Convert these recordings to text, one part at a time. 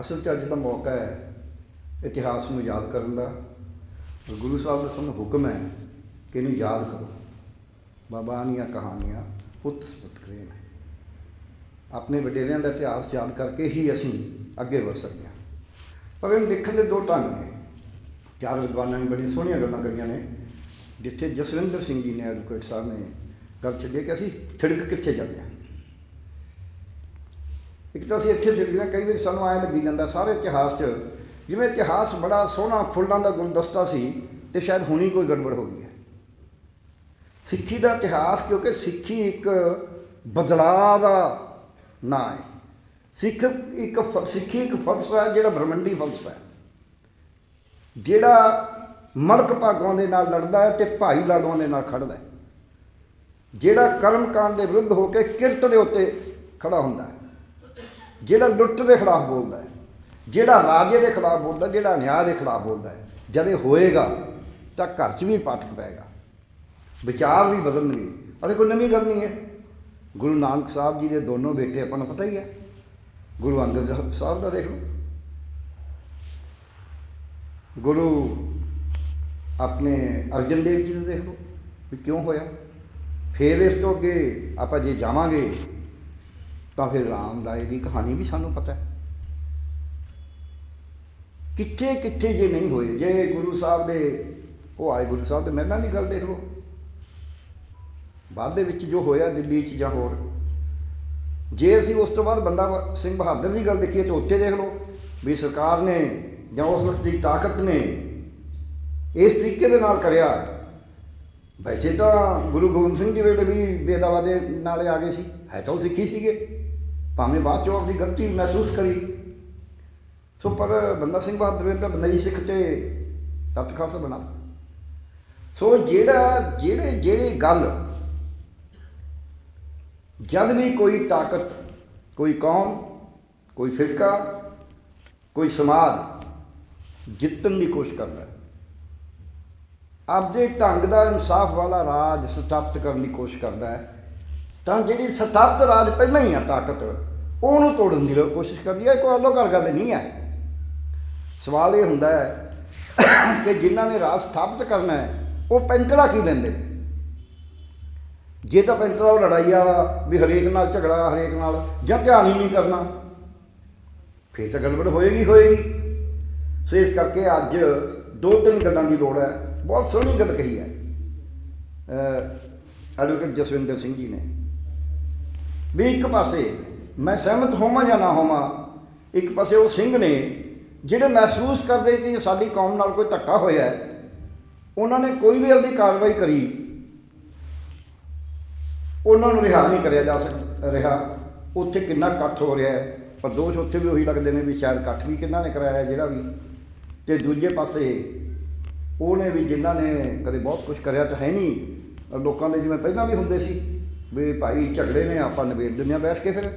ਅਸਲ 'ਚ ਅੱਜ ਦਾ ਮੌਕਾ ਹੈ ਇਤਿਹਾਸ ਨੂੰ ਯਾਦ ਕਰਨ ਦਾ। ਗੁਰੂ ਸਾਹਿਬ ਦਾ ਸਾਨੂੰ ਹੁਕਮ ਹੈ ਕਿ ਇਹਨੂੰ ਯਾਦ ਕਰੋ। ਬਾਬਾ ਦੀਆਂ ਕਹਾਣੀਆਂ ਪੁੱਤ ਸਪੁੱਤ ਕਰੇ ਆਪਣੇ ਵਡੇਰਿਆਂ ਦਾ ਇਤਿਹਾਸ ਯਾਦ ਕਰਕੇ ਹੀ ਅਸੀਂ ਅੱਗੇ ਵਧ ਸਕਦੇ ਹਾਂ। ਪਰ ਇਹਨੂੰ ਦੇਖਣ ਦੇ ਦੋ ਢੰਗ ਨੇ। ਚਾਰ ਵਿਦਵਾਨਾਂ ਨੇ ਬੜੀਆਂ ਸੋਹਣੀਆਂ ਗੱਲਾਂ ਕਰੀਆਂ ਨੇ, ਜਿੱਥੇ ਜਸਵਿੰਦਰ ਸਿੰਘ ਜੀ ਨੇ ਐਡਵੋਕੇਟ ਸਾਹਿਬ ਨੇ ਗੱਲ ਛੱਡੀ ਕਿ ਅਸੀਂ ਥਿੜਕ ਕਿੱਥੇ ਜਾਂਦੇ ਹਾਂ। ਇੱਕ ਤਾਂ ਅਸੀਂ ਇੱਥੇ ਛਿੜਕਦੇ ਹਾਂ, ਕਈ ਵਾਰੀ ਸਾਨੂੰ ਐਂ ਲੱਗੀ ਜਾਂਦਾ ਸਾਰੇ ਇਤਿਹਾਸ 'ਚ, ਜਿਵੇਂ ਇਤਿਹਾਸ ਬੜਾ ਸੋਹਣਾ ਫੁੱਲਾਂ ਦਾ ਗੁਲਦਸਤਾ ਸੀ ਤੇ ਸ਼ਾਇਦ ਹੁਣੀ ਕੋਈ ਗੜਬੜ ਹੋ ਗਈ ਹੈ। ਸਿੱਖੀ ਦਾ ਇਤਿਹਾਸ ਕਿਉਂਕਿ ਸਿੱਖੀ ਇੱਕ ਬਦਲਾਅ ਦਾ ਨਾਂ ਹੈ। ਸਿੱਖ ਇੱਕ ਫ- ਸਿੱਖੀ ਇੱਕ ਫਲਸਫਾ ਹੈ, ਜਿਹੜਾ ਬ੍ਰਹਮੰਡੀ ਫਲਸਫਾ ਹੈ। ਜਿਹੜਾ ਮੜਕ ਭਾਗਾਂ ਦੇ ਨਾਲ ਲੜਦਾ ਹੈ ਤੇ ਭਾਈ ਲਾਡੂਆਂ ਦੇ ਨਾਲ ਖੜਦਾ ਹੈ। ਜਿਹੜਾ ਕਰਮਕਾਂਡ ਦੇ ਵਿਰੁੱਧ ਹੋ ਕੇ ਕਿਰਤ ਦੇ ਉੱਤੇ ਖੜਾ ਹੁੰਦਾ ਹੈ। ਜਿਹੜਾ ਲੁੱਟ ਦੇ ਖਿਲਾਫ ਬੋਲਦਾ ਹੈ, ਜਿਹੜਾ ਰਾਜੇ ਦੇ ਖਿਲਾਫ ਬੋਲਦਾ, ਜਿਹੜਾ ਨਿਆਂ ਦੇ ਖਿਲਾਫ ਬੋਲਦਾ ਹੈ, ਜਦ ਇਹ ਹੋਏਗਾ ਤਾਂ ਘਰ 'ਚ ਵੀ ਪਾਠਕ ਪਏਗਾ। ਵਿਚਾਰ ਵੀ ਬਦਲਣਗੇ। ਅਰੇ ਕੋਈ ਨਵੀਂ ਗੱਲ ਨਹੀਂ ਹੈ। ਗੁਰੂ ਨਾਨਕ ਸਾਹਿਬ ਜੀ ਦੇ ਦੋਨੋਂ ਬੇਟੇ ਆਪਾਂ ਨੂੰ ਪਤਾ ਹੀ ਹੈ। ਗੁਰੂ ਅੰਗਦ ਸਾਹਿਬ ਦਾ ਦੇਖ ਲਓ। ਗੁਰੂ ਆਪਣੇ ਅਰਜਨ ਦੇਵ ਜੀ ਦਾ ਦੇਖ ਲਓ ਵੀ ਕਿਉਂ ਹੋਇਆ? ਫਿਰ ਇਸ ਤੋਂ ਅੱਗੇ ਆਪਾਂ ਜੇ ਜਾਵਾਂਗੇ ਤਾਂ ਫਿਰ ਰਾਮ ਰਾਏ ਦੀ ਕਹਾਣੀ ਵੀ ਸਾਨੂੰ ਪਤਾ ਹੈ। ਕਿੱਥੇ ਕਿੱਥੇ ਜੇ ਨਹੀਂ ਹੋਏ, ਜੇ ਗੁਰੂ ਸਾਹਿਬ ਦੇ, ਉਹ ਆਏ ਗੁਰੂ ਸਾਹਿਬ ਦੇ ਮਹਿਲਾਂ ਦੀ ਗੱਲ ਦੇਖ ਲਓ। ਬਾਅਦ ਦੇ ਵਿੱਚ ਜੋ ਹੋਇਆ ਦਿੱਲੀ 'ਚ ਜਾਂ ਹੋਰ, ਜੇ ਅਸੀਂ ਉਸ ਤੋਂ ਬਾਅਦ ਬੰਦਾ ਸਿੰਘ ਬਹਾਦਰ ਦੀ ਗੱਲ ਦੇਖੀਏ ਤਾਂ ਉੱਥੇ ਦੇਖ ਲਓ ਵੀ ਸਰਕਾਰ ਨੇ ਜਾਂ ਉਸ ਵਕਤ ਦੀ ਤਾਕਤ ਨੇ ਇਸ ਤਰੀਕੇ ਦੇ ਨਾਲ ਕਰਿਆ। ਵੈਸੇ ਤਾਂ ਗੁਰੂ ਗੋਬਿੰਦ ਸਿੰਘ ਜੀ ਵੇਲੇ ਵੀ ਬੇਦਾਵਾ ਦੇ ਨਾਲੇ ਆ ਗਏ ਸੀ, ਹੈ ਤਾਂ ਉਹ ਸਿੱਖੀ ਸੀਗੇ। ਭਾਵੇਂ ਬਾਅਦ ਚੋਂ ਆਪਣੀ ਗਲਤੀ ਮਹਿਸੂਸ ਕਰੀ। ਸੋ ਪਰ ਬੰਦਾ ਸਿੰਘ ਬਹਾਦਰ ਵੇਲੇ ਬੰਦਈ ਸਿੱਖ ਤੇ ਤਤ ਖਾਲਸਾ ਬਣਾ। ਸੋ ਜਿਹੜਾ, ਜਿਹੜੇ ਜਿਹੜੇ ਗੱਲ ਜਦ ਵੀ ਕੋਈ ਤਾਕਤ, ਕੋਈ ਕੌਮ, ਕੋਈ ਫਿਰਕਾ, ਕੋਈ ਸਮਾਜ ਜਿੱਤਣ ਦੀ ਕੋਸ਼ਿਸ਼ ਕਰਦਾ ਆਪਦੇ ਢੰਗ ਦਾ ਇਨਸਾਫ ਵਾਲਾ ਰਾਜ ਸਥਾਪਿਤ ਕਰਨ ਦੀ ਕੋਸ਼ਿਸ਼ ਕਰਦਾ ਹੈ ਤਾਂ ਜਿਹੜੀ ਸਥਾਪਿਤ ਰਾਜ ਪਹਿਲਾਂ ਹੀ ਆ ਤਾਕਤ, ਉਹਨੂੰ ਤੋੜਨ ਦੀ ਕੋਸ਼ਿਸ਼ ਕਰਦੀ ਹੈ ਕੋਈ ਅਲੋ ਕਰ ਗੱਲ ਨਹੀਂ ਹੈ ਸਵਾਲ ਇਹ ਹੁੰਦਾ ਹੈ ਕਿ ਜਿਨ੍ਹਾਂ ਨੇ ਰਾਜ ਸਥਾਪਿਤ ਕਰਨਾ ਹੈ, ਉਹ ਪੈਂਤੜਾ ਕੀ ਦਿੰਦੇ? ਨੇ ਜੇ ਤਾਂ ਪੈਂਤੜਾ ਉਹ ਲੜਾਈ ਵਾਲਾ ਵੀ ਹਰੇਕ ਨਾਲ ਝਗੜਾ, ਹਰੇਕ ਨਾਲ ਜਾਂ ਧਿਆਨ ਹੀ ਨਹੀਂ ਕਰਨਾ, ਫੇਰ ਤਾਂ ਗੜਬੜ ਹੋਏਗੀ ਹੋਏਗੀ। ਸੋ ਇਸ ਕਰਕੇ ਅੱਜ ਦੋ ਤਿੰਨ ਗੱਲਾਂ ਦੀ ਲੋੜ ਹੈ, ਬਹੁਤ ਸੋਹਣੀ ਗੱਲ ਕਹੀ ਹੈ। ਐਡਵੋਕੇਟ ਜਸਵਿੰਦਰ ਸਿੰਘ ਜੀ ਨੇ। ਵੀ ਇੱਕ ਪਾਸੇ ਮੈਂ ਸਹਿਮਤ ਹੋਵਾਂ ਜਾਂ ਨਾ ਹੋਵਾਂ, ਇੱਕ ਪਾਸੇ ਉਹ ਸਿੰਘ ਨੇ ਜਿਹੜੇ ਮਹਿਸੂਸ ਕਰਦੇ ਕਿ ਸਾਡੀ ਕੌਮ ਨਾਲ ਕੋਈ ਧੱਕਾ ਹੋਇਆ ਹੈ, ਉਹਨਾਂ ਨੇ ਕੋਈ ਵੀ ਆਪਦੀ ਕਾਰਵਾਈ ਕਰੀ, ਉਹਨਾਂ ਨੂੰ ਰਿਹਾ ਨਹੀਂ ਕਰਿਆ ਜਾ ਸਕ, ਰਿਹਾ। ਉੱਥੇ ਕਿੰਨਾ ਇਕੱਠ ਹੋ ਰਿਹਾ ਹੈ ਪਰ ਦੋਸ਼ ਉੱਥੇ ਵੀ ਉਹੀ ਲੱਗਦੇ ਨੇ ਵੀ ਸ਼ਾਇਦ ਇਕੱਠ ਵੀ ਕਿੰਨਾ ਨੇ ਕਰਾਇਆ ਜਿਹੜਾ ਵੀ। ਤੇ ਦੂਜੇ ਪਾਸੇ ਉਹਨੇ ਵੀ ਜਿਨ੍ਹਾਂ ਨੇ ਕਦੇ ਬਹੁਤ ਕੁਝ ਕਰਿਆ ਤਾਂ ਹੈ ਨਹੀਂ, ਲੋਕਾਂ ਦੇ ਜਿਵੇਂ ਪਹਿਲਾਂ ਵੀ ਹੁੰਦੇ ਸੀ ਵੀ ਭਾਈ ਝਗੜੇ ਨੇ, ਆਪਾਂ ਨਿਬੇੜ ਦਿੰਦੇ ਹਾਂ, ਬੈਠ ਕੇ ਫਿਰ।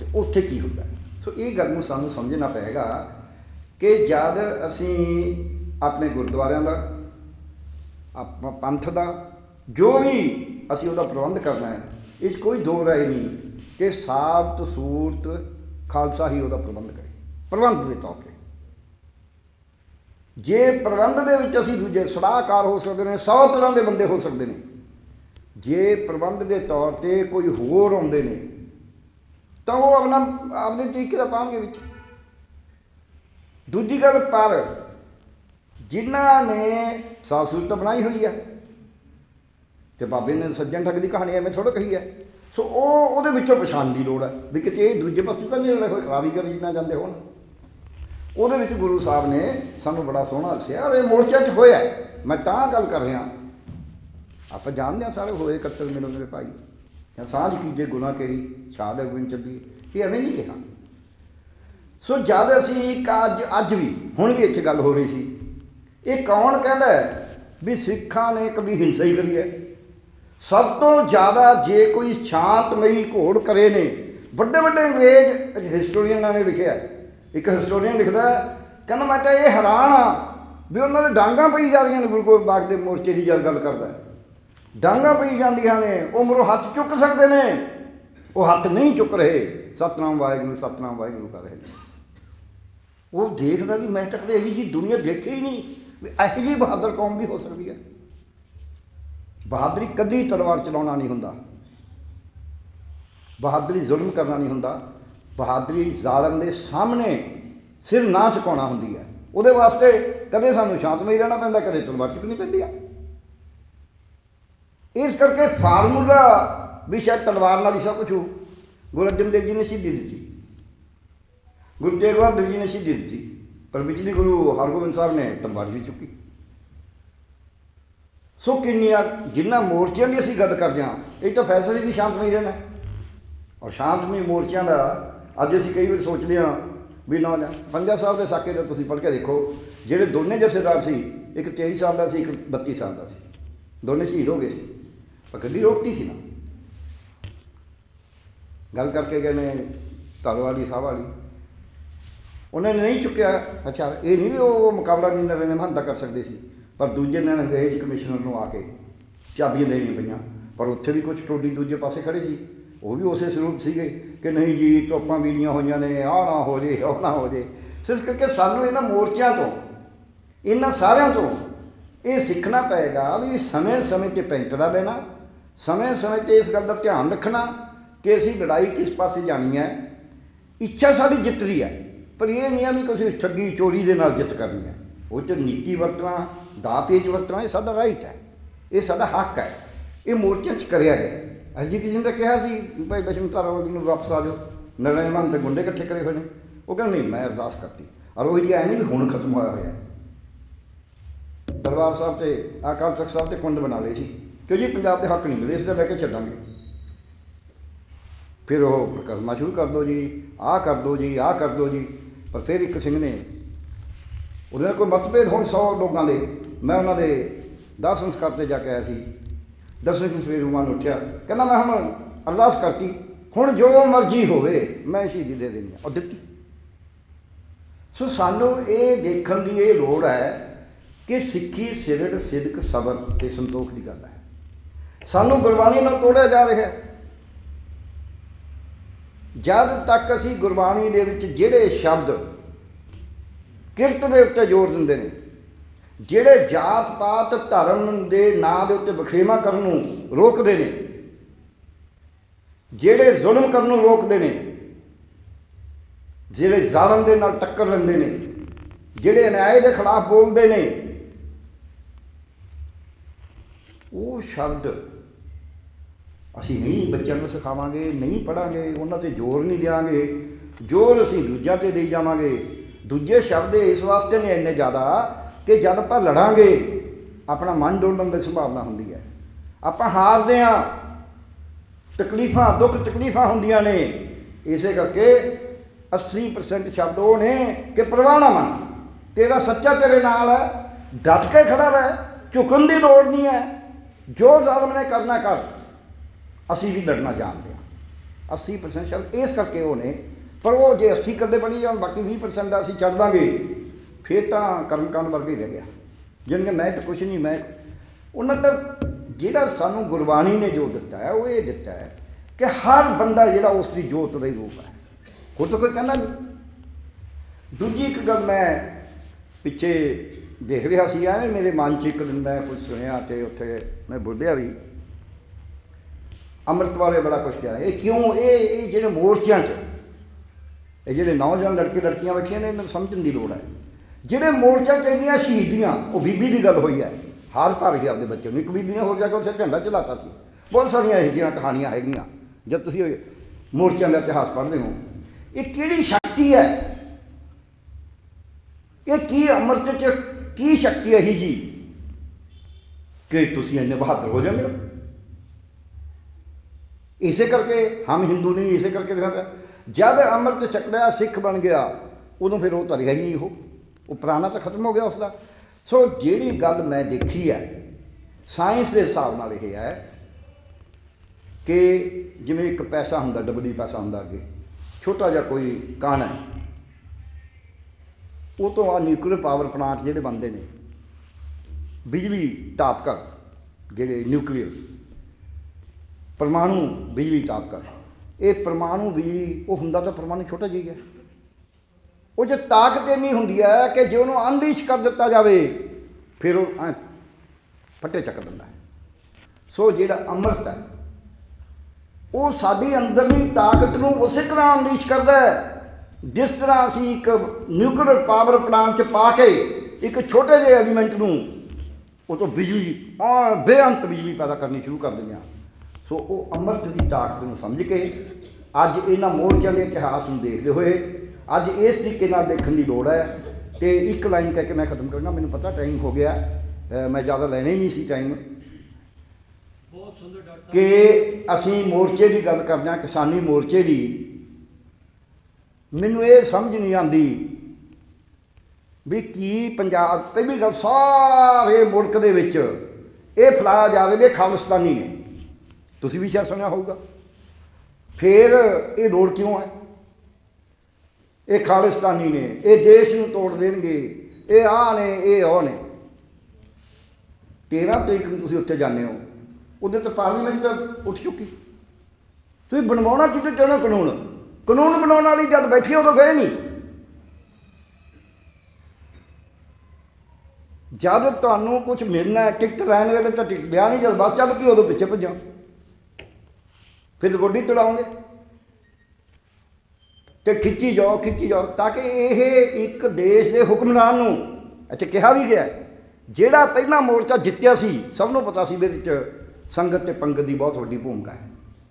ਤੇ ਉੱਥੇ ਕੀ ਹੁੰਦਾ? ਸੋ ਇਹ ਗੱਲ ਨੂੰ ਸਾਨੂੰ ਸਮਝਣਾ ਪਏਗਾ ਕਿ ਜਦ ਅਸੀਂ ਆਪਣੇ ਗੁਰਦੁਆਰਿਆਂ ਦਾ, ਆਪਾਂ ਪੰਥ ਦਾ, ਜੋ ਵੀ ਅਸੀਂ ਉਹਦਾ ਪ੍ਰਬੰਧ ਕਰਨਾ ਹੈ, ਇਹ 'ਚ ਕੋਈ ਦੋ ਰਾਏ ਨਹੀਂ ਕਿ ਸਾਬਤ, ਸੂਰਤ, ਖਾਲਸਾ ਹੀ ਉਹਦਾ ਪ੍ਰਬੰਧ ਕਰੇ, ਪ੍ਰਬੰਧ ਦੇ ਤੌਰ ਤੇ। ਜੇ ਪ੍ਰਬੰਧ ਦੇ ਵਿੱਚ ਅਸੀਂ ਦੂਜੇ ਸਲਾਹਕਾਰ ਹੋ ਸਕਦੇ ਨੇ, ਸੌ ਤਰ੍ਹਾਂ ਦੇ ਬੰਦੇ ਹੋ ਸਕਦੇ ਨੇ ਜੇ ਪ੍ਰਬੰਧ ਦੇ ਤੌਰ ਤੇ ਕੋਈ ਹੋਰ ਆਉਂਦੇ ਨੇ, ਤਾਂ ਉਹ ਆਪਣਾ, ਆਪਦੇ ਤਰੀਕੇ ਦਾ ਪਾਉਣਗੇ ਵਿੱਚ। ਦੂਜੀ ਗੱਲ ਪਰ ਜਿਨ੍ਹਾਂ ਨੇ ਸਾਸੂਰਤ ਬਣਾਈ ਹੋਈ ਹੈ ਤੇ ਬਾਬੇ ਨੇ ਸੱਜਣ ਠੱਗ ਦੀ ਕਹਾਣੀ ਐਵੇਂ ਥੋੜਾ ਕਹੀ ਹੈ ਸੋ ਉਹ ਉਹਦੇ ਵਿੱਚੋਂ ਪਛਾਣ ਦੀ ਲੋੜ ਹੈ ਵੀ ਕਿਤੇ ਇਹ ਦੂਜੇ ਪਾਸੇ ਤਾਂ ਨਹੀਂ ਜਿਹੜੇ ਹੋਏ ਖਰਾਬੀ ਕਰੀ ਨਾ ਜਾਂਦੇ ਹੋਣ। ਉਹਦੇ ਵਿੱਚ ਗੁਰੂ ਸਾਹਿਬ ਨੇ ਸਾਨੂੰ ਬੜਾ ਸੋਹਣਾ ਦੱਸਿਆ ਔਰ ਇਹ ਮੋਰਚਾ 'ਚ ਹੋਇਆ, ਮੈਂ ਤਾਂ ਗੱਲ ਕਰ ਰਿਹਾ ਆਪਾਂ ਜਾਣਦੇ ਹਾਂ ਸਾਰੇ ਹੋਏ ਕਤਲ ਮਿਲੋ ਮੇਰੇ ਭਾਈ। ਜਾਂ ਸਾਂਝ ਕੀਜੇ ਗੁਨਾ ਕੇਰੀ ਛਾਦ ਅਗਵਿਨ ਚੱਲੀ। ਇਹ ਐਵੇਂ ਨਹੀਂ ਕਿਹਾ। ਸੋ ਜਦ ਅਸੀਂ ਇੱਕ ਅੱਜ ਅੱਜ ਵੀ, ਹੁਣ ਵੀ ਇੱਥੇ ਗੱਲ ਹੋ ਰਹੀ ਸੀ। ਇਹ ਕੌਣ ਕਹਿੰਦਾ ਵੀ ਸਿੱਖਾਂ ਨੇ ਕਦੀ ਹਿੰਸਾ ਹੀ ਕਰੀ ਹੈ। ਸਭ ਤੋਂ ਜ਼ਿਆਦਾ ਜੇ ਕੋਈ ਸ਼ਾਂਤਮਈ ਘੋੜ ਕਰੇ ਨੇ, ਵੱਡੇ ਵੱਡੇ ਅੰਗਰੇਜ਼ ਹਿਸਟੋਰੀਅਨਾਂ ਨੇ ਲਿਖਿਆ ਇੱਕ ਹਿਸਟੋਰੀਅਨ ਲਿਖਦਾ ਕਹਿੰਦਾ ਮੈਂ ਤਾਂ ਇਹ ਹੈਰਾਨ ਆ ਵੀ ਉਹਨਾਂ ਦੇ ਡਾਂਗਾ ਪਈ ਜਾ ਰਹੀਆਂ ਨੇ ਗੁਰੂ ਗੋਬਿੰਦ ਬਾਗ ਦੇ ਮੋਰਚੇ ਦੀ ਜਦ ਗੱਲ ਕਰਦਾ ਡਾਂਗਾ ਪਈ ਜਾਂਦੀਆਂ ਨੇ ਉਹ ਮਰੋ ਹੱਥ ਚੁੱਕ ਸਕਦੇ ਨੇ। ਉਹ ਹੱਥ ਨਹੀਂ ਚੁੱਕ ਰਹੇ, ਸਤਨਾਮ ਵਾਹਿਗੁਰੂ ਸਤਨਾਮ ਵਾਹਿਗੁਰੂ ਕਰ ਰਹੇ ਨੇ। ਉਹ ਦੇਖਦਾ ਵੀ ਮੈਂ ਤਾਂ ਕਦੇ ਇਹੋ ਜੀ ਦੁਨੀਆ ਦੇਖੀ ਹੀ ਨਹੀਂ, ਵੀ ਇਹੋ ਜਿਹੀ ਬਹਾਦਰ ਕੌਮ ਵੀ ਹੋ ਸਕਦੀ ਹੈ। ਬਹਾਦਰੀ ਕਦੀ ਤਲਵਾਰ ਚਲਾਉਣਾ ਨਹੀਂ ਹੁੰਦਾ। ਬਹਾਦਰੀ ਜ਼ੁਲਮ ਕਰਨਾ ਨਹੀਂ ਹੁੰਦਾ। ਬਹਾਦਰੀ ਜ਼ਾਲਮ ਦੇ ਸਾਹਮਣੇ ਸਿਰ ਨਾ ਝੁਕਾਉਣਾ ਹੁੰਦੀ ਹੈ। ਉਹਦੇ ਵਾਸਤੇ ਕਦੇ ਸਾਨੂੰ ਸ਼ਾਂਤਮਈ ਰਹਿਣਾ ਪੈਂਦਾ, ਕਦੇ ਤਲਵਾਰ ਚੁੱਕਣੀ ਪੈਂਦੀ ਆ ਇਸ ਕਰਕੇ ਫਾਰਮੂਲਾ ਵੀ ਸ਼ਾਇਦ ਤਲਵਾਰ ਨਾਲ ਹੀ ਸਭ ਕੁਝ ਹੋ ਗੁਰੂ ਅਰਜਨ ਦੇਵ ਜੀ ਨੇ ਸਿੱਧੀ ਦਿੱਤੀ। ਗੁਰੂ ਤੇਗ ਬਹਾਦਰ ਜੀ ਨੇ ਸਿੱਧੀ ਦਿੱਤੀ। ਪਰ ਵਿਚਲੀ ਗੁਰੂ ਹਰਗੋਬਿੰਦ ਸਾਹਿਬ ਨੇ ਤਲਵਾਰ ਵੀ ਚੁੱਕੀ। ਸੋ ਕਿੰਨੀਆਂ, ਜਿੰਨਾ ਮੋਰਚਿਆਂ ਦੀ ਅਸੀਂ ਗੱਲ ਕਰਦੇ ਹਾਂ, ਇਹ ਤਾਂ ਫੈਸਲੇ ਵੀ ਸ਼ਾਂਤਮਈ ਰਹਿਣਾ। ਔਰ ਸ਼ਾਂਤਮਈ ਮੋਰਚਿਆਂ ਦਾ ਅੱਜ ਅਸੀਂ ਕਈ ਵਾਰ ਸੋਚਦੇ ਹਾਂ ਵੀ ਨਾ ਜਾ, ਪੰਜਾ ਸਾਹਿਬ ਦੇ ਸਾਕੇ ਦਾ ਤੁਸੀਂ ਪੜ੍ਹ ਕੇ ਦੇਖੋ, ਜਿਹੜੇ ਦੋਨੇ ਜਥੇਦਾਰ ਸੀ, ਇੱਕ 23 ਸਾਲ ਦਾ ਸੀ, ਇੱਕ 32 ਸਾਲ ਦਾ ਸੀ। ਦੋਨੇ ਸ਼ਹੀਦ ਹੋ ਗਏ ਸੀ। ਪਰ ਗੱਡੀ ਰੋਕਤੀ ਸੀ ਨਾ। ਗੱਲ ਕਰਕੇ ਗਏ ਨੇ ਧਰ ਵਾਲੀ ਸਾਹਿਬ ਵਾਲੀ। ਉਹਨਾਂ ਨੇ ਨਹੀਂ ਚੁੱਕਿਆ। ਅੱਛਾ, ਇਹ ਨਹੀਂ ਵੀ ਉਹ ਮੁਕਾਬਲਾ ਨਹੀਂ ਨਰਿੰਦਰ ਮਹੰਤ ਕਰ ਸਕਦੇ ਸੀ, ਪਰ ਦੂਜੇ ਦਿਨ ਅੰਗਰੇਜ਼ ਕਮਿਸ਼ਨਰ ਨੂੰ ਆ ਕੇ ਚਾਬੀਆਂ ਦੇਣੀਆਂ ਪਈਆਂ। ਪਰ ਉੱਥੇ ਵੀ ਕੁਝ ਟੋਡੀ ਦੂਜੇ ਪਾਸੇ ਖੜੇ ਸੀ। ਉਹ ਵੀ ਉਸੇ ਸਰੂਪ ਸੀਗੇ ਕਿ ਨਹੀਂ ਜੀ ਤੋਪਾਂ ਵੀੜੀਆਂ ਹੋਈਆਂ ਨੇ, ਆਹ ਨਾ ਹੋ ਜੇ, ਉਹ ਨਾ ਹੋ ਜੇ। ਸੋ ਇਸ ਕਰਕੇ ਸਾਨੂੰ ਇਹਨਾਂ ਮੋਰਚਿਆਂ ਤੋਂ, ਇਹਨਾਂ ਸਾਰਿਆਂ ਤੋਂ ਇਹ ਸਿੱਖਣਾ ਪਏਗਾ ਵੀ ਸਮੇਂ-ਸਮੇਂ ਤੇ ਪੈਂਤੜਾ ਲੈਣਾ। ਸਮੇਂ-ਸਮੇਂ ਤੇ ਇਸ ਗੱਲ ਦਾ ਧਿਆਨ ਰੱਖਣਾ ਕਿ ਅਸੀਂ ਲੜਾਈ ਕਿਸ ਪਾਸੇ ਜਾਣੀ ਹੈ। ਇੱਛਾ ਸਾਡੀ ਜਿੱਤ ਦੀ ਹੈ, ਪਰ ਇਹ ਨਹੀਂ ਆ ਵੀ ਤੁਸੀਂ ਠੱਗੀ ਚੋਰੀ ਦੇ ਨਾਲ ਜਿੱਤ ਕਰਨੀ ਹੈ। ਉਹ ਤੇ ਨੀਤੀ ਵਰਤਣਾ ਦਾ ਪੇਜ ਵਰਤਣਾ, ਇਹ ਸਾਡਾ ਰਾਈਟ ਹੈ। ਇਹ ਸਾਡਾ ਹੱਕ ਹੈ। ਇਹ ਮੋਰਚਿਆਂ 'ਚ ਕਰਿਆ ਗਿਆ ਐਸਜੀਪੀਸੀ ਨੇ ਤਾਂ ਕਿਹਾ ਸੀ, ਭਾਈ ਲక్ష్ਮਣ ਧਾਰਾਵਾਲ ਨੂੰ ਵਾਪਸ ਆ ਜਾਓ। ਨਰੈਣ ਮਹੰਤ ਦੇ ਗੁੰਡੇ ਇਕੱਠੇ ਕਰੇ ਹੋਏ ਨੇ। ਉਹ ਕਹਿੰਦੇ, ਨਹੀਂ, ਮੈਂ ਅਰਦਾਸ ਕਰਤੀ। ਔਰ ਉਹ ਜੀ ਨਹੀਂ ਵੀ ਹੁਣ ਖਤਮ ਹੋਇਆ ਹੋਇਆ ਦਰਬਾਰ ਸਾਹਿਬ ਤੇ, ਅਕਾਲ ਤਖਤ ਸਾਹਿਬ ਤੇ ਕੁੰਡ ਬਣਾ ਲਏ ਸੀ। ਕਿ ਜੀ ਪੰਜਾਬ ਦੇ ਹੱਕ ਨਹੀਂ ਮਿਲੇ ਇਸ ਦਾ ਲੈ ਕੇ ਛੱਡਾਂਗੇ। ਫਿਰ ਉਹ ਪ੍ਰਕਰਮਾ ਸ਼ੁਰੂ ਕਰ ਦੋ ਜੀ, ਆਹ ਕਰ ਦੋ ਜੀ, ਆਹ ਕਰ ਦੋ ਜੀ। ਪਰ ਫਿਰ ਇੱਕ ਸਿੰਘ ਨੇ ਉਹਦੇ ਨਾਲ ਕੋਈ ਮਤਭੇਦ ਹੋਣ 100 ਲੋਕਾਂ ਦੇ, ਮੈਂ ਉਹਨਾਂ ਦੇ ਦਾਹ ਸੰਸਕਾਰ ਤੇ ਜਾ ਕੇ ਆਇਆ ਸੀ। ਦਰਸ਼ਨ ਸਿੰਘ ਸਵੇਰ ਉਮਾਨ ਉੱਠਿਆ। ਕਹਿੰਦਾ ਮੈਂ ਹੁਣ ਅਰਦਾਸ ਕਰਤੀ, ਹੁਣ ਜੋ ਮਰਜ਼ੀ ਹੋਵੇ, ਮੈਂ ਸ਼ਹੀਦੀ ਦੇ ਦੇਣੀ ਆ। ਉਹ ਦਿੱਤੀ। ਸੋ ਸਾਨੂੰ ਇਹ ਦੇਖਣ ਦੀ ਇਹ ਲੋੜ ਹੈ ਕਿ ਸਿੱਖੀ ਸਿਰੜ ਸਿਦਕ ਸਬਰ ਤੇ ਸੰਤੋਖ ਦੀ ਗੱਲ ਹੈ। ਸਾਨੂੰ ਗੁਰਬਾਣੀ ਨਾਲ ਤੋੜਿਆ ਜਾ ਰਿਹਾ ਹੈ। ਜਦ ਤੱਕ ਅਸੀਂ ਗੁਰਬਾਣੀ ਦੇ ਵਿੱਚ ਜਿਹੜੇ ਸ਼ਬਦ ਕਿਰਤ ਦੇ ਉੱਤੇ ਜ਼ੋਰ ਦਿੰਦੇ ਨੇ, ਜਿਹੜੇ ਜਾਤ ਪਾਤ ਧਰਮ ਦੇ ਨਾਂ ਦੇ ਉੱਤੇ ਬਖੇਮਾ ਕਰਨ ਨੂੰ ਰੋਕਦੇ ਨੇ, ਜਿਹੜੇ ਜ਼ੁਲਮ ਕਰਨ ਨੂੰ ਰੋਕਦੇ ਨੇ, ਜਿਹੜੇ ਜ਼ਾਲਮ ਦੇ ਨਾਲ ਟੱਕਰ ਲੈਂਦੇ ਨੇ, ਜਿਹੜੇ ਅਨਿਆਏ ਦੇ ਖਿਲਾਫ ਬੋਲਦੇ ਨੇ, ਉਹ ਸ਼ਬਦ ਅਸੀਂ ਨਹੀਂ ਬੱਚਿਆਂ ਨੂੰ ਸਿਖਾਵਾਂਗੇ, ਨਹੀਂ ਪੜਾਂਗੇ ਉਹਨਾਂ ਤੇ ਜ਼ੋਰ ਨਹੀਂ ਦਿਆਂਗੇ। ਜ਼ੋਰ ਅਸੀਂ ਦੂਜਿਆਂ ਤੇ ਦੇਈ ਜਾਵਾਂਗੇ। ਦੂਜੇ ਸ਼ਬਦ ਇਸ ਵਾਸਤੇ ਨੇ ਇੰਨੇ ਜ਼ਿਆਦਾ ਕਿ ਜਦ ਆਪਾਂ ਲੜਾਂਗੇ, ਆਪਣਾ ਮਨ ਡੋਲਣ ਦੀ ਸੰਭਾਵਨਾ ਹੁੰਦੀ ਹੈ। ਆਪਾਂ ਹਾਰਦੇ ਆ ਤਕਲੀਫਾਂ, ਦੁੱਖ ਤਕਲੀਫਾਂ ਹੁੰਦੀਆਂ ਨੇ। ਇਸੇ ਕਰਕੇ 80% ਸ਼ਬਦ ਉਹ ਨੇ ਕਿ ਪਰਵਾਹ ਮਨ, ਤੇਰਾ ਸੱਚਾ ਤੇਰੇ ਨਾਲ ਹੈ। ਡਟ ਕੇ ਖੜਾ ਰਹਿ। ਝੁਕਣ ਦੀ ਲੋੜ ਨਹੀਂ ਹੈ। ਜੋ ਜ਼ਾਲਮ ਨੇ ਕਰਨਾ ਕਰ। ਅਸੀਂ ਵੀ ਲੜਨਾ ਜਾਣਦੇ ਹਾਂ। 80% ਸ਼ਬਦ ਇਸ ਕਰਕੇ ਉਹ ਨੇ, ਪਰ ਉਹ ਜੇ 80 ਕਰਦੇ ਬਣੀ ਜਾਣ, ਬਾਕੀ 20% ਦਾ ਅਸੀਂ ਛੱਡ ਦਾਂਗੇ, ਫਿਰ ਤਾਂ ਕਰਮਕਾਂਡ ਵਰਗਾ ਹੀ ਰਹਿ ਗਿਆ। ਜਿਨਕੇ ਮੈਂ ਤਾਂ ਕੁਝ ਨਹੀਂ, ਮੈਂ ਉਹਨਾਂ ਦਾ ਜਿਹੜਾ ਸਾਨੂੰ ਗੁਰਬਾਣੀ ਨੇ ਜੋ ਦਿੱਤਾ ਹੈ, ਉਹ ਇਹ ਦਿੱਤਾ ਹੈ ਕਿ ਹਰ ਬੰਦਾ ਜਿਹੜਾ ਉਸ ਦੀ ਜੋਤ ਦਾ ਹੀ ਰੂਪ ਹੈ। ਹੋਰ ਤਾਂ ਕੋਈ ਕਹਿੰਦਾ ਨਹੀਂ। ਦੂਜੀ ਇੱਕ ਗੱਲ ਮੈਂ ਪਿੱਛੇ ਦੇਖ ਰਿਹਾ ਸੀ, ਐਵੇਂ ਮੇਰੇ ਮਨ 'ਚ ਇੱਕ ਦਿਨ ਮੈਂ ਕੁਝ ਸੁਣਿਆ ਤੇ ਉੱਥੇ ਮੈਂ ਬੁੱਢਿਆ ਵੀ ਅੰਮ੍ਰਿਤ ਬਾਰੇ ਬੜਾ ਕੁਝ ਕਿਹਾ। ਇਹ ਕਿਉਂ? ਇਹ ਇਹ ਜਿਹੜੇ ਮੋਰਚਿਆਂ 'ਚ, ਇਹ ਜਿਹੜੇ ਨੌਜਵਾਨ ਲੜਕੇ ਲੜਕੀਆਂ ਬੈਠੀਆਂ ਨੇ ਇਹਨਾਂ ਨੂੰ ਸਮਝਣ ਦੀ ਲੋੜ ਹੈ। ਜਿਹੜੇ ਮੋਰਚਿਆਂ 'ਚ ਇੰਨੀਆਂ ਸ਼ਹੀਦੀਆਂ, ਉਹ ਬੀਬੀ ਦੀ ਗੱਲ ਹੋਈ ਹੈ। ਹਾਰ ਭਰ ਗਿਆ ਆਪਦੇ ਬੱਚੇ ਨੂੰ। ਇੱਕ ਬੀਬੀ ਨੇ ਹੋਰ ਜਾ ਕੇ ਉੱਥੇ ਝੰਡਾ ਚਲਾਤਾ ਸੀ। ਬਹੁਤ ਸਾਰੀਆਂ ਇਹੋ ਜਿਹੀਆਂ ਕਹਾਣੀਆਂ ਹੈਗੀਆਂ। ਜਦ ਤੁਸੀਂ ਮੋਰਚਿਆਂ ਦਾ ਇਤਿਹਾਸ ਪੜ੍ਹਦੇ ਹੋ, ਇਹ ਕਿਹੜੀ ਸ਼ਕਤੀ ਹੈ? ਇਹ ਕੀ ਅੰਮ੍ਰਿਤ 'ਚ, ਕੀ ਸ਼ਕਤੀ ਹੈ ਜੀ? ਕਿ ਤੁਸੀਂ ਇੰਨੇ ਬਹਾਦਰ ਹੋ ਜਾਂਦੇ ਹੋ? ਇਸੇ ਕਰਕੇ ਹਮ ਹਿੰਦੂ ਨਹੀਂ, ਇਸੇ ਕਰਕੇ ਦਿਖਾਉਂਦਾ। ਜਦ ਅੰਮ੍ਰਿਤ ਛਕੜਿਆ ਸਿੱਖ ਬਣ ਗਿਆ, ਉਦੋਂ ਫਿਰ ਉਹ ਤਾਂ ਰਿਹਾ ਹੀ ਨਹੀਂ ਉਹ। ਉਹ ਪੁਰਾਣਾ ਤਾਂ ਖਤਮ ਹੋ ਗਿਆ ਉਸ ਦਾ ਸੋ ਜਿਹੜੀ ਗੱਲ ਮੈਂ ਦੇਖੀ ਹੈ, ਸਾਇੰਸ ਦੇ ਹਿਸਾਬ ਨਾਲ ਇਹ ਹੈ ਕਿ ਜਿਵੇਂ ਇੱਕ ਪੈਸਾ ਹੁੰਦਾ ਡਬਲੀ ਪੈਸਾ ਹੁੰਦਾ ਅੱਗੇ, ਛੋਟਾ ਜਿਹਾ ਕੋਈ ਕਣ ਹੈ, ਉਹ ਤੋਂ ਆ ਨਿਊਕਲੀਅਰ ਪਾਵਰ ਪਲਾਂਟ ਜਿਹੜੇ ਬਣਦੇ ਨੇ, ਬਿਜਲੀ ਤਾਪਕਰ ਜਿਹੜੇ ਨਿਊਕਲੀਅਰ ਪਰਮਾਣੂ ਬਿਜਲੀ ਤਾਕਤ ਇਹ ਪਰਮਾਣੂ ਬਿਜਲੀ, ਉਹ ਹੁੰਦਾ ਤਾਂ ਪਰਮਾਣੂ ਛੋਟਾ ਜਿਹਾ ਹੀ ਹੈ। ਉਹ 'ਚ ਤਾਕਤ ਇੰਨੀ ਹੁੰਦੀ ਹੈ ਕਿ ਜੇ ਉਹਨੂੰ ਅਨਲੀਸ਼ ਕਰ ਦਿੱਤਾ ਜਾਵੇ, ਫਿਰ ਉਹ ਫੱਟੇ ਚੱਕ ਦਿੰਦਾ ਸੋ ਜਿਹੜਾ ਅੰਮ੍ਰਿਤ ਹੈ, ਉਹ ਸਾਡੀ ਅੰਦਰਲੀ ਤਾਕਤ ਨੂੰ ਉਸੇ ਤਰ੍ਹਾਂ ਅਨਲੀਸ਼ ਕਰਦਾ ਹੈ, ਜਿਸ ਤਰ੍ਹਾਂ ਅਸੀਂ ਇੱਕ ਨਿਊਕਲੀਅਰ ਪਾਵਰ ਪਲਾਂਟ 'ਚ ਪਾ ਕੇ ਇੱਕ ਛੋਟੇ ਜਿਹੇ ਐਲੀਮੈਂਟ ਨੂੰ, ਉਹ ਤੋਂ ਬਿਜਲੀ ਆ ਬੇਅੰਤ ਬਿਜਲੀ ਪੈਦਾ ਕਰਨੀ ਸ਼ੁਰੂ ਕਰ ਦਿੰਦੇ ਹਾਂ। ਸੋ ਉਹ ਅੰਮ੍ਰਿਤ ਦੀ ਤਾਕਤ ਨੂੰ ਸਮਝ ਕੇ ਅੱਜ ਇਹਨਾਂ ਮੋਰਚਿਆਂ ਦੇ ਇਤਿਹਾਸ ਨੂੰ ਦੇਖਦੇ ਹੋਏ ਅੱਜ ਇਸ ਤਰੀਕੇ ਨਾਲ ਦੇਖਣ ਦੀ ਲੋੜ ਹੈ ਤੇ ਇੱਕ ਲਾਈਨ ਕਹਿ ਕੇ ਮੈਂ ਖਤਮ ਕਰਾਂਗਾ ਮੈਨੂੰ ਪਤਾ ਟਾਈਮ ਹੋ ਗਿਆ ਮੈਂ ਜ਼ਿਆਦਾ ਲੈਣਾ ਹੀ ਨਹੀਂ ਸੀ ਟਾਈਮ ਬਹੁਤ ਸੁੰਦਰ ਡਾਕਟਰ ਸਾਹਿਬ ਕਿ ਅਸੀਂ ਮੋਰਚੇ ਦੀ ਗੱਲ ਕਰਦੇ ਹਾਂ, ਕਿਸਾਨੀ ਮੋਰਚੇ ਦੀ, ਮੈਨੂੰ ਇਹ ਸਮਝ ਨਹੀਂ ਆਉਂਦੀ ਵੀ ਕੀ ਪੰਜਾਬ, ਪਹਿਲੀ ਗੱਲ ਸਾਰੇ ਮੁਲਕ ਦੇ ਵਿੱਚ ਇਹ ਫਲਾਇਆ ਜਾ ਰਿਹਾ ਵੀ ਇਹ ਖਾਲਿਸਤਾਨੀ ਤੁਸੀਂ ਵੀ ਸ਼ਾਇਦ ਸੁਣਿਆ ਹੋਊਗਾ। ਫਿਰ ਇਹ ਲੋੜ ਕਿਉਂ ਹੈ? ਇਹ ਖਾਲਿਸਤਾਨੀ ਨੇ, ਇਹ ਦੇਸ਼ ਨੂੰ ਤੋੜ ਦੇਣਗੇ, ਇਹ ਆ ਨੇ, ਇਹ ਉਹ ਨੇ। 13 ਤਰੀਕ ਨੂੰ ਤੁਸੀਂ ਉੱਥੇ ਜਾਂਦੇ ਹੋ। ਉਹਦੇ ਤੇ ਪਾਰਲੀਮੈਂਟ ਤਾਂ ਉੱਠ ਚੁੱਕੀ। ਤੁਸੀਂ ਬਣਵਾਉਣਾ ਕਿਤੇ ਚਾਹੁੰਦੇ ਹੋ ਕਾਨੂੰਨ? ਕਾਨੂੰਨ ਬਣਾਉਣ ਵਾਲੀ ਜਦ ਬੈਠੀ ਉਦੋਂ ਫੇਰ ਨਹੀਂ। ਜਦ ਤੁਹਾਨੂੰ ਕੁਝ ਮਿਲਣਾ ਟਿਕਟ ਲੈਣ ਵੇਲੇ ਤਾਂ ਟਿਕਟ ਲਿਆ ਨਹੀਂ, ਜਦ ਬੱਸ ਚੱਲ ਪਈ, ਉਦੋਂ ਪਿੱਛੇ ਭੱਜੋ। ਫਿਰ ਗੋਡੀ ਤੜਾਉਂਗੇ। ਤੇ ਖਿੱਚੀ ਜਾਓ ਖਿੱਚੀ ਜਾਓ, ਤਾਂ ਕਿ ਇਹ ਇੱਕ ਦੇਸ਼ ਦੇ ਹੁਕਮਰਾਨ ਨੂੰ ਇੱਥੇ ਕਿਹਾ ਵੀ ਗਿਆ ਜਿਹੜਾ ਪਹਿਲਾ ਮੋਰਚਾ ਜਿੱਤਿਆ ਸੀ, ਸਭ ਨੂੰ ਪਤਾ ਸੀ ਵੀ ਇਹਦੇ ਵਿੱਚ ਸੰਗਤ ਤੇ ਪੰਗਤ ਦੀ ਬਹੁਤ ਵੱਡੀ ਭੂਮਿਕਾ ਹੈ।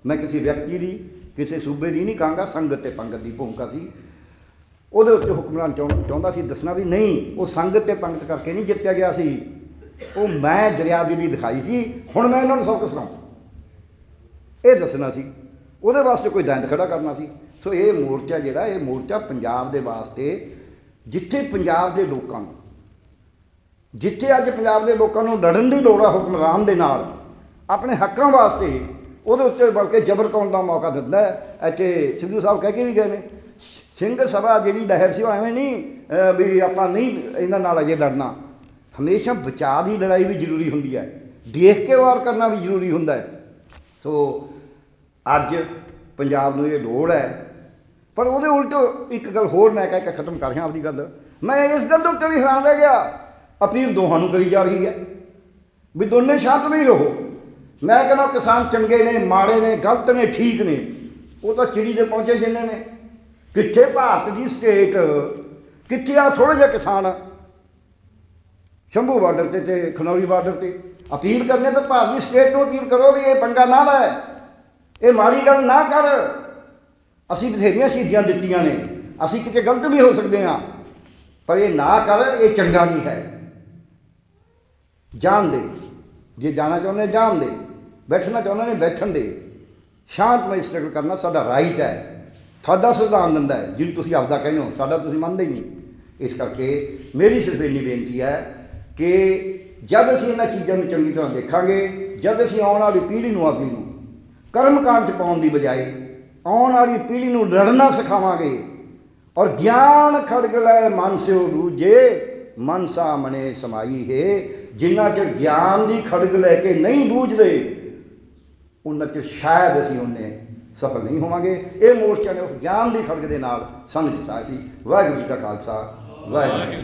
ਮੈਂ ਕਿਸੇ ਵਿਅਕਤੀ ਦੀ, ਕਿਸੇ ਸੂਬੇ ਦੀ ਨਹੀਂ ਕਹਾਂਗਾ ਸੰਗਤ ਤੇ ਪੰਗਤ ਦੀ ਭੂਮਿਕਾ ਸੀ। ਉਹਦੇ ਉੱਤੇ ਹੁਕਮਰਾਨ ਚਾਹੁੰ- ਚਾਹੁੰਦਾ ਸੀ, ਦੱਸਣਾ ਵੀ ਨਹੀਂ, ਉਹ ਸੰਗਤ ਤੇ ਪੰਗਤ ਕਰਕੇ ਨਹੀਂ ਜਿੱਤਿਆ ਗਿਆ ਸੀ। ਉਹ ਮੈਂ ਦਰਿਆ ਦੀ ਵੀ ਦਿਖਾਈ ਸੀ, ਹੁਣ ਮੈਂ ਇਹਨਾਂ ਨੂੰ ਸਭ ਸਬਕ ਸੁਣਾਉਂਦਾ ਇਹ ਦੱਸਣਾ ਸੀ। ਉਹਦੇ ਵਾਸਤੇ ਕੋਈ ਦੰਦ ਖੜਾ ਕਰਨਾ ਸੀ। ਸੋ ਇਹ ਮੋਰਚਾ ਜਿਹੜਾ, ਇਹ ਮੋਰਚਾ ਪੰਜਾਬ ਦੇ ਵਾਸਤੇ, ਜਿੱਥੇ ਪੰਜਾਬ ਦੇ ਲੋਕਾਂ ਨੂੰ, ਜਿੱਥੇ ਅੱਜ ਪੰਜਾਬ ਦੇ ਲੋਕਾਂ ਨੂੰ ਲੜਨ ਦੀ ਲੋੜ ਆ ਹੁਕਮਰਾਨ ਦੇ ਨਾਲ, ਆਪਣੇ ਹੱਕਾਂ ਵਾਸਤੇ ਉਹਦੇ ਉੱਤੇ ਬਲਕਿ ਜ਼ਬਰ ਕੌਣ ਦਾ ਮੌਕਾ ਦਿੰਦਾ ਹੈ। ਇੱਥੇ ਸਿੱਧੂ ਸਾਹਿਬ ਕਹਿ ਕੇ ਵੀ ਗਏ ਨੇ, ਸਿੰਘ ਸਭਾ ਜਿਹੜੀ ਲਹਿਰ ਸੀ ਉਹ ਐਵੇਂ ਨਹੀਂ ਵੀ ਆਪਾਂ ਨਹੀਂ ਇਹਨਾਂ ਨਾਲ ਅਜੇ ਲੜਨਾ। ਹਮੇਸ਼ਾ ਬਚਾਅ ਦੀ ਲੜਾਈ ਵੀ ਜ਼ਰੂਰੀ ਹੁੰਦੀ ਹੈ। ਦੇਖ ਕੇ ਵਾਰ ਕਰਨਾ ਵੀ ਜ਼ਰੂਰੀ ਹੁੰਦਾ ਹੈ। ਸੋ ਅੱਜ ਪੰਜਾਬ ਨੂੰ ਇਹ ਲੋੜ ਹੈ, ਪਰ ਉਹਦੇ ਉਲਟ ਇੱਕ ਗੱਲ ਹੋਰ ਮੈਂ ਕਹਿ ਕੇ ਖਤਮ ਕਰ ਰਿਹਾ ਆਪਦੀ ਗੱਲ। ਮੈਂ ਇਸ ਗੱਲ ਦੇ ਉੱਤੇ ਵੀ ਹੈਰਾਨ ਰਹਿ ਗਿਆ। ਅਪੀਲ ਦੋਹਾਂ ਨੂੰ ਕਰੀ ਜਾ ਰਹੀ ਹੈ ਵੀ ਦੋਨੇ ਸ਼ਾਂਤ ਨਹੀਂ ਰਹੋ। ਮੈਂ ਕਹਿੰਦਾ ਕਿਸਾਨ ਚੰਗੇ ਨੇ, ਮਾੜੇ ਨੇ, ਗਲਤ ਨੇ, ਠੀਕ ਨੇ। ਉਹ ਤਾਂ ਚਿੜੀ ਦੇ ਪਹੁੰਚੇ ਜਿੰਨੇ ਨੇ। ਕਿੱਥੇ ਭਾਰਤ ਦੀ ਸਟੇਟ? ਕਿੱਥੇ ਆ ਥੋੜੇ ਜਿਹੇ ਕਿਸਾਨ? ਸ਼ੰਭੂ ਬਾਰਡਰ ਤੇ ਤੇ ਖਨੌਰੀ ਬਾਰਡਰ ਤੇ। ਅਪੀਲ ਕਰਨੇ ਤਾਂ ਭਾਰਤ ਦੀ ਸਟੇਟ ਨੂੰ ਅਪੀਲ ਕਰੋ ਵੀ ਇਹ ਪੰਗਾ ਨਾ ਲੈ ਇਹ ਮਾੜੀ ਗੱਲ ਨਾ ਕਰ। ਅਸੀਂ ਬਥੇਰੀਆਂ ਸ਼ਹੀਦੀਆਂ ਦਿੱਤੀਆਂ ਨੇ। ਅਸੀਂ ਕਿਤੇ ਗਲਤ ਵੀ ਹੋ ਸਕਦੇ ਹਾਂ। ਪਰ ਇਹ ਨਾ ਕਰ, ਇਹ ਚੰਗਾ ਨਹੀਂ ਹੈ। ਜਾਣ ਦੇ। ਜੇ ਜਾਣਾ ਚਾਹੁੰਦੇ ਜਾਣ ਦੇ। ਬੈਠਣਾ ਚਾਹੁੰਦੇ ਨੇ, ਬੈਠਣ ਦੇ। ਸ਼ਾਂਤਮਈ ਸਟਰਗਲ ਕਰਨਾ ਸਾਡਾ ਰਾਈਟ ਹੈ। ਤੁਹਾਡਾ ਸੰਵਿਧਾਨ ਦਿੰਦਾ ਹੈ, ਜਿਹਨੂੰ ਤੁਸੀਂ ਆਪਦਾ ਕਹਿੰਦੇ ਹੋ। ਸਾਡਾ ਤੁਸੀਂ ਮੰਨਦੇ ਹੀ ਨਹੀਂ। ਇਸ ਕਰਕੇ ਮੇਰੀ ਸਿਰਫ ਇੰਨੀ ਬੇਨਤੀ ਹੈ ਕਿ ਜਦ ਅਸੀਂ ਇਹਨਾਂ ਚੀਜ਼ਾਂ ਨੂੰ ਚੰਗੀ ਤਰ੍ਹਾਂ ਦੇਖਾਂਗੇ, ਜਦ ਅਸੀਂ ਆਉਣ ਵਾਲੀ ਪੀੜ੍ਹੀ ਨੂੰ, ਆਪਦੀ ਨੂੰ ਕਰਮਕਾਂਡ ਚ ਪਾਉਣ ਦੀ ਬਜਾਏ ਆਉਣ ਵਾਲੀ ਪੀੜ੍ਹੀ ਨੂੰ ਲੜਨਾ ਸਿਖਾਵਾਂਗੇ ਔਰ ਗਿਆਨ ਖੜਗ ਲੈ ਮਨ ਸਿਓ ਦੂਜੇ ਮਨ ਮਨੇ ਸਮਾਈ ਹੈ। ਜਿੰਨਾ ਚਿਰ ਗਿਆਨ ਦੀ ਖੜਗ ਲੈ ਕੇ ਨਹੀਂ ਬੂਝਦੇ ਉਹਨਾਂ ਚ ਸ਼ਾਇਦ ਅਸੀਂ ਉਹਨੇ ਸਫਲ ਨਹੀਂ ਹੋਵਾਂਗੇ। ਇਹ ਮੋਰਚਾ ਨੇ ਉਸ ਗਿਆਨ ਦੀ ਖੜਗ ਦੇ ਨਾਲ ਸਾਨੂੰ ਜਿਤਾਇਆ ਸੀ। ਵਾਹਿਗੁਰੂ ਜੀ ਕਾ ਖਾਲਸਾ, ਵਾਹਿਗੁਰੂ ਜੀ